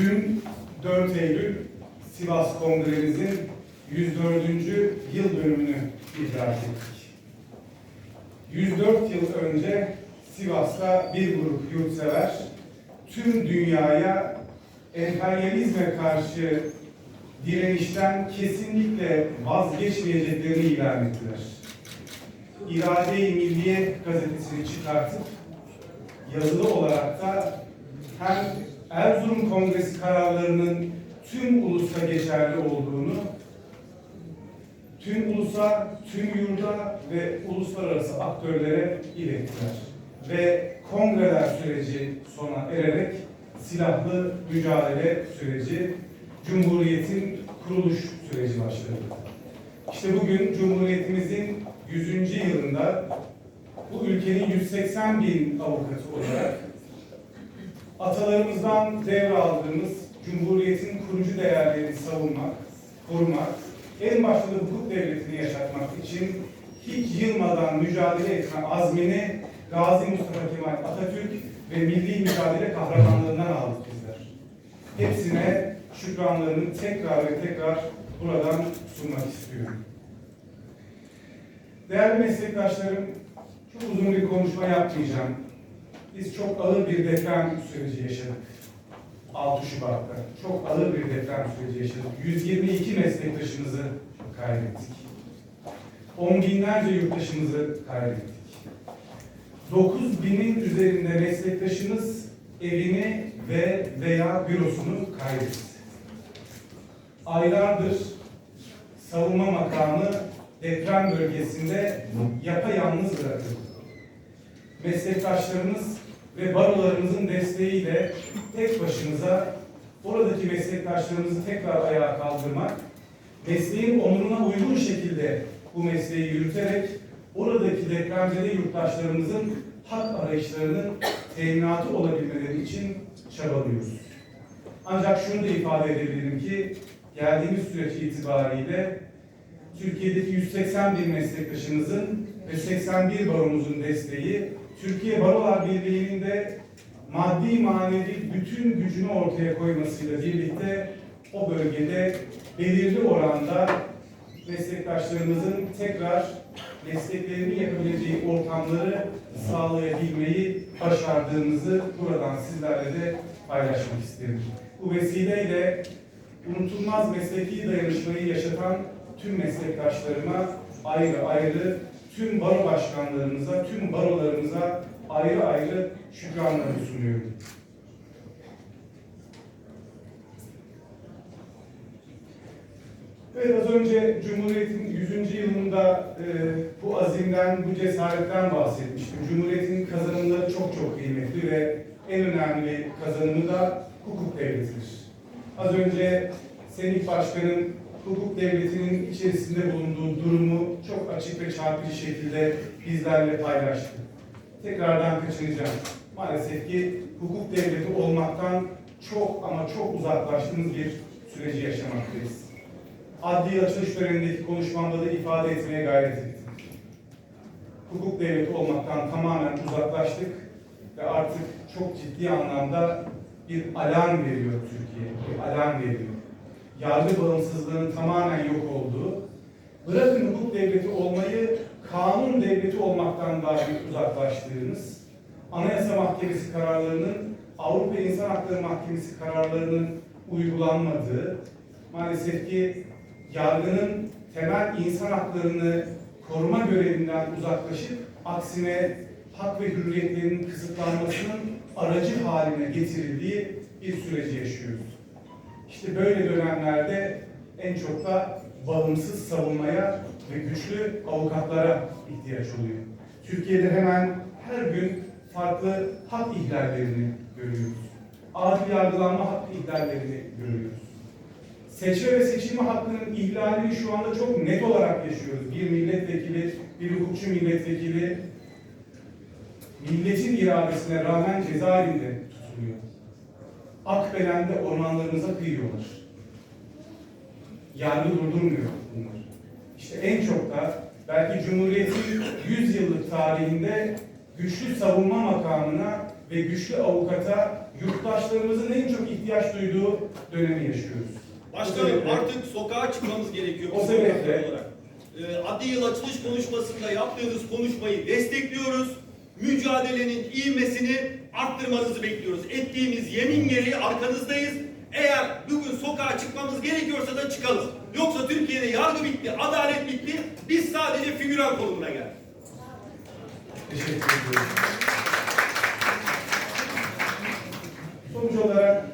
Dün 4 Eylül Sivas Kongremizin 104. yıl dönümünü idrak ettik. 104 yıl önce Sivas'ta bir grup yurtsever tüm dünyaya emperyalizme karşı direnişten kesinlikle vazgeçmeyeceklerini ilan ettiler. İrade-i Milliye gazetesini çıkartıp yazılı olarak da hem Erzurum Kongresi kararlarının tüm ulusta geçerli olduğunu, tüm ulusa, tüm yurda ve uluslararası aktörlere ilettiler. Ve kongreler süreci sona ererek silahlı mücadele süreci, Cumhuriyet'in kuruluş süreci başladı. İşte bugün Cumhuriyetimizin 100. yılında bu ülkenin 180 bin avukatı olarak atalarımızdan devraldığımız Cumhuriyet'in kurucu değerlerini savunmak, korumak, en başta da hukuk devletini yaşatmak için hiç yılmadan mücadele etme azmini Gazi Mustafa Kemal Atatürk ve milli mücadele kahramanlığından aldık bizler. Hepsine şükranlarımı tekrar ve tekrar buradan sunmak istiyorum. Değerli meslektaşlarım, çok uzun bir konuşma yapmayacağım. Biz çok ağır bir deprem süreci yaşadık. 6 Şubat'ta. Çok ağır bir deprem süreci yaşadık. 122 meslektaşımızı kaybettik. On binlerce yurttaşımızı kaybettik. 9 binin üzerinde meslektaşımız evini ve veya bürosunu kaybetti. Aylardır savunma makamı deprem bölgesinde yapayalnız bırakıldı. Meslektaşlarımız ve barolarımızın desteğiyle tek başımıza oradaki meslektaşlarımızı tekrar ayağa kaldırmak, mesleğin onuruna uygun şekilde bu mesleği yürüterek oradaki depremzede yurttaşlarımızın hak arayışlarının teminatı olabilmeleri için çabalıyoruz. Ancak şunu da ifade edebilirim ki geldiğimiz süreç itibariyle Türkiye'deki 180 bin meslektaşımızın ve 81 baromuzun desteği Türkiye Barolar Birliği'nin de maddi manevi bütün gücünü ortaya koymasıyla birlikte o bölgede belirli oranda meslektaşlarımızın tekrar mesleklerini yapabileceği ortamları sağlayabilmeyi başardığımızı buradan sizlerle de paylaşmak isterim. Bu vesileyle unutulmaz mesleki dayanışmayı yaşatan tüm meslektaşlarıma ayrı ayrı tüm baro başkanlarımıza, tüm barolarımıza ayrı ayrı şükranlarımı sunuyorum. Evet az önce Cumhuriyet'in 100. yılında e, bu azimden, bu cesaretten bahsetmiştim. Cumhuriyet'in kazanımları çok çok kıymetli ve en önemli kazanımı da hukuk devletidir. Az önce Senik Başkan'ın hukuk devletinin içerisinde bulunduğu durumu çok açık ve çarpıcı şekilde bizlerle paylaştı. Tekrardan kaçınacağım. Maalesef ki hukuk devleti olmaktan çok ama çok uzaklaştığımız bir süreci yaşamaktayız. Adli açılış törenindeki konuşmamda da ifade etmeye gayret ettim. Hukuk devleti olmaktan tamamen uzaklaştık ve artık çok ciddi anlamda bir alarm veriyor Türkiye, bir alarm veriyor yargı bağımsızlığının tamamen yok olduğu, bırakın hukuk devleti olmayı kanun devleti olmaktan daha bir uzaklaştığınız, Anayasa Mahkemesi kararlarının, Avrupa İnsan Hakları Mahkemesi kararlarının uygulanmadığı, maalesef ki yargının temel insan haklarını koruma görevinden uzaklaşıp aksine hak ve hürriyetlerinin kısıtlanmasının aracı haline getirildiği bir süreci yaşıyoruz. İşte böyle dönemlerde en çok da bağımsız savunmaya ve güçlü avukatlara ihtiyaç oluyor. Türkiye'de hemen her gün farklı hak ihlallerini görüyoruz. Adil yargılanma hakkı ihlallerini görüyoruz. Seçme ve seçilme hakkının ihlalini şu anda çok net olarak yaşıyoruz. Bir milletvekili, bir hukukçu milletvekili milletin iradesine rağmen cezaevinde tutuluyor. Akbelen'de ormanlarımıza kıyıyorlar. Yargı durdurmuyor bunlar. İşte en çok da belki Cumhuriyet'in 100 yıllık tarihinde güçlü savunma makamına ve güçlü avukata yurttaşlarımızın en çok ihtiyaç duyduğu dönemi yaşıyoruz. Başkanım sebeple- artık sokağa çıkmamız gerekiyor. O sebeple- olarak. Ee, adli yıl açılış konuşmasında yaptığınız konuşmayı destekliyoruz. Mücadelenin ivmesini arttırmanızı bekliyoruz. Ettiğimiz yemin gereği arkanızdayız. Eğer bugün sokağa çıkmamız gerekiyorsa da çıkalım. Yoksa Türkiye'de yargı bitti, adalet bitti. Biz sadece figüran konumuna geldik. Teşekkür ediyorum. Sonuç olarak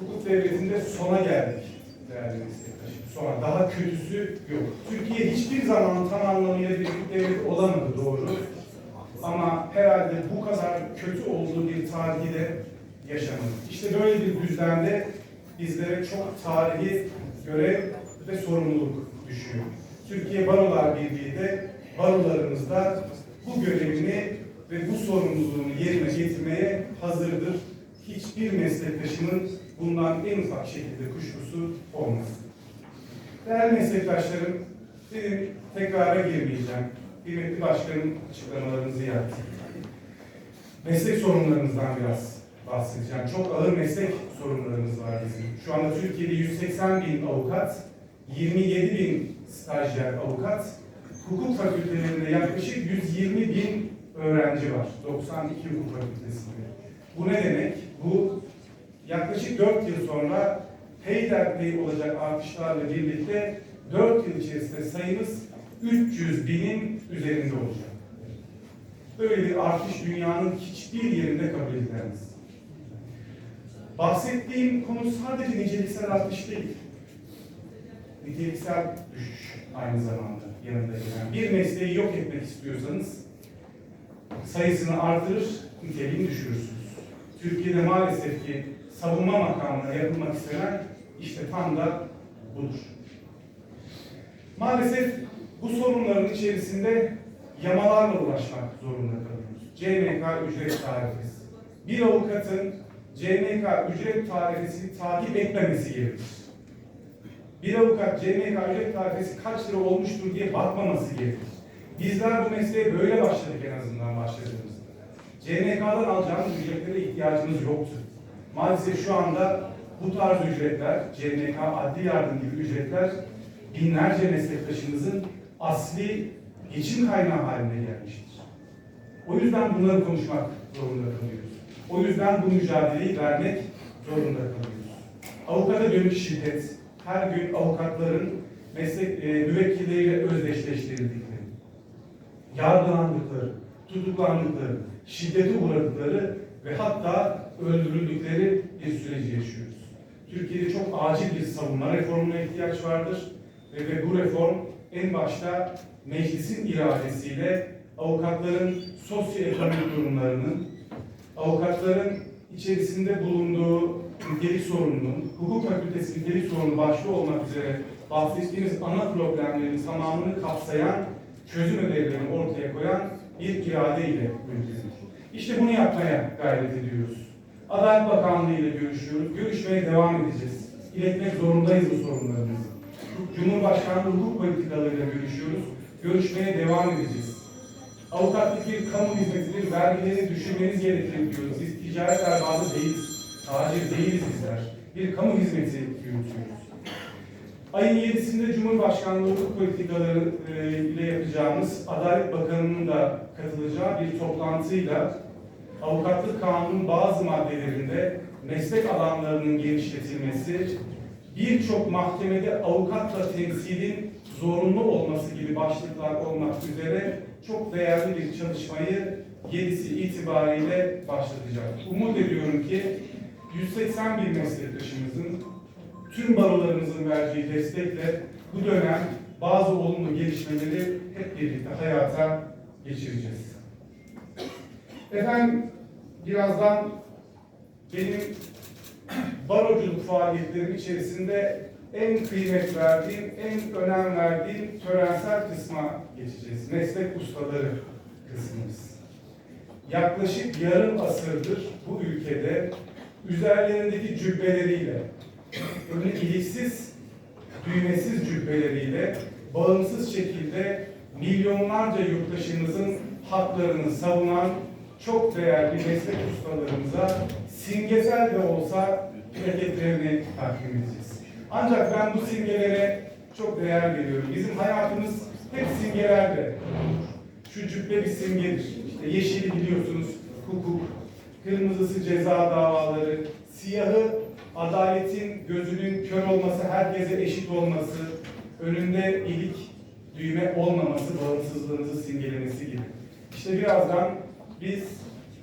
hukuk devletinde sona geldik değerli meslektaşım. Sona. Daha kötüsü yok. Türkiye hiçbir zaman tam anlamıyla bir hukuk devleti olamadı doğru. Ama herhalde bu kadar kötü olduğu bir tarihi de yaşamadık. İşte böyle bir düzlemde bizlere çok tarihi görev ve sorumluluk düşüyor. Türkiye Barolar Birliği de barolarımızda bu görevini ve bu sorumluluğunu yerine getirmeye hazırdır. Hiçbir meslektaşımın bundan en ufak şekilde kuşkusu olmasın. Değerli meslektaşlarım, benim tekrara girmeyeceğim. Kıymetli başkanım açıklamalarınızı yaptı. Meslek sorunlarımızdan biraz bahsedeceğim. Çok ağır meslek sorunlarımız var bizim. Şu anda Türkiye'de 180 bin avukat, 27 bin stajyer avukat, hukuk fakültelerinde yaklaşık 120 bin öğrenci var. 92 hukuk fakültesinde. Bu ne demek? Bu yaklaşık 4 yıl sonra peyderpey olacak artışlarla birlikte 4 yıl içerisinde sayımız 300 binin üzerinde olacak. Böyle bir artış dünyanın hiçbir yerinde kabul edilemez. Bahsettiğim konu sadece niceliksel artış değil. Niteliksel düşüş aynı zamanda yanında gelen. Bir mesleği yok etmek istiyorsanız sayısını artırır, niteliğini düşürürsünüz. Türkiye'de maalesef ki savunma makamına yapılmak istenen işte tam da budur. Maalesef bu sorunların içerisinde yamalarla uğraşmak zorunda kalıyoruz. CMK ücret tarifesi. Bir avukatın CMK ücret tarifesini takip etmemesi gerekir. Bir avukat CMK ücret tarifesi kaç lira olmuştur diye bakmaması gerekir. Bizler bu mesleğe böyle başladık en azından başladığımızda. CMK'dan alacağımız ücretlere ihtiyacımız yoktu. Maalesef şu anda bu tarz ücretler, CMK, adli yardım gibi ücretler binlerce meslektaşımızın asli geçim kaynağı haline gelmiştir. O yüzden bunları konuşmak zorunda kalıyoruz. O yüzden bu mücadeleyi vermek zorunda kalıyoruz. Avukata dönüş şiddet, her gün avukatların meslek e, müvekkilleriyle özdeşleştirildikleri, yargılandıkları, tutuklandıkları, şiddete uğradıkları ve hatta öldürüldükleri bir süreci yaşıyoruz. Türkiye'de çok acil bir savunma reformuna ihtiyaç vardır ve, ve bu reform en başta meclisin iradesiyle avukatların sosyoekonomik durumlarının, avukatların içerisinde bulunduğu nitelik sorununun, hukuk fakültesi nitelik sorunu başta olmak üzere bahsettiğimiz ana problemlerin tamamını kapsayan çözüm ödevlerini ortaya koyan bir irade ile mümkün. İşte bunu yapmaya gayret ediyoruz. Adalet Bakanlığı ile görüşüyoruz. Görüşmeye devam edeceğiz. İletmek zorundayız bu sorunlarımızı. Cumhurbaşkanlığı hukuk politikalarıyla görüşüyoruz. Görüşmeye devam edeceğiz. Avukatlık bir kamu hizmetidir, vergileri düşürmeniz gerekir diyoruz. Biz ticaret erbabı değiliz. Tacir değiliz bizler. Bir kamu hizmeti yürütüyoruz. Ayın 7'sinde Cumhurbaşkanlığı hukuk politikaları e, ile yapacağımız Adalet Bakanı'nın da katılacağı bir toplantıyla avukatlık kanunun bazı maddelerinde meslek alanlarının genişletilmesi, birçok mahkemede avukatla temsilin zorunlu olması gibi başlıklar olmak üzere çok değerli bir çalışmayı 7'si itibariyle başlatacak. Umut ediyorum ki 180 bin meslektaşımızın tüm barolarımızın verdiği destekle bu dönem bazı olumlu gelişmeleri hep birlikte hayata geçireceğiz. Efendim birazdan benim baroculuk faaliyetlerim içerisinde en kıymet verdiğim, en önem verdiğim törensel kısma geçeceğiz. Meslek ustaları kısmımız. Yaklaşık yarım asırdır bu ülkede üzerlerindeki cübbeleriyle, önü iliksiz, düğmesiz cübbeleriyle bağımsız şekilde milyonlarca yurttaşımızın haklarını savunan çok değerli meslek ustalarımıza simgesel de olsa plaketlerini takdim edeceğiz. Ancak ben bu simgelere çok değer veriyorum. Bizim hayatımız hep simgelerle. Şu cübbe bir simgedir. İşte yeşili biliyorsunuz hukuk, kırmızısı ceza davaları, siyahı adaletin gözünün kör olması, herkese eşit olması, önünde ilik düğme olmaması, bağımsızlığınızı simgelemesi gibi. İşte birazdan biz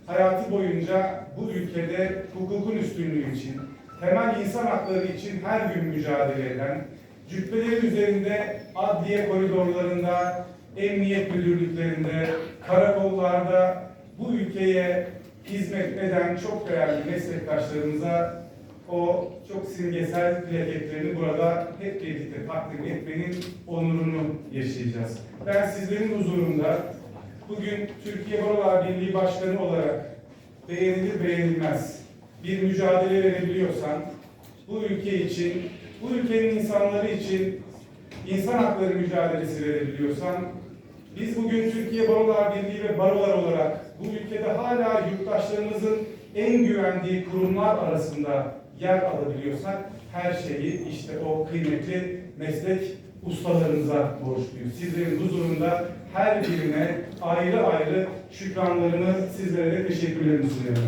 hayatı boyunca bu ülkede hukukun üstünlüğü için, temel insan hakları için her gün mücadele eden, cübbelerin üzerinde adliye koridorlarında, emniyet müdürlüklerinde, karakollarda bu ülkeye hizmet eden çok değerli meslektaşlarımıza o çok simgesel plaketlerini burada hep birlikte takdim etmenin onurunu yaşayacağız. Ben sizlerin huzurunda bugün Türkiye Barolar Birliği Başkanı olarak beğenilir beğenilmez. Bir mücadele verebiliyorsam bu ülke için, bu ülkenin insanları için insan hakları mücadelesi verebiliyorsam biz bugün Türkiye Barolar Birliği ve barolar olarak bu ülkede hala yurttaşlarımızın en güvendiği kurumlar arasında yer alabiliyorsak her şeyi işte o kıymetli meslek ustalarımıza borçluyuz. Sizlerin huzurunda her birine ayrı ayrı şükranlarımı sizlere de teşekkürlerimi sunuyorum.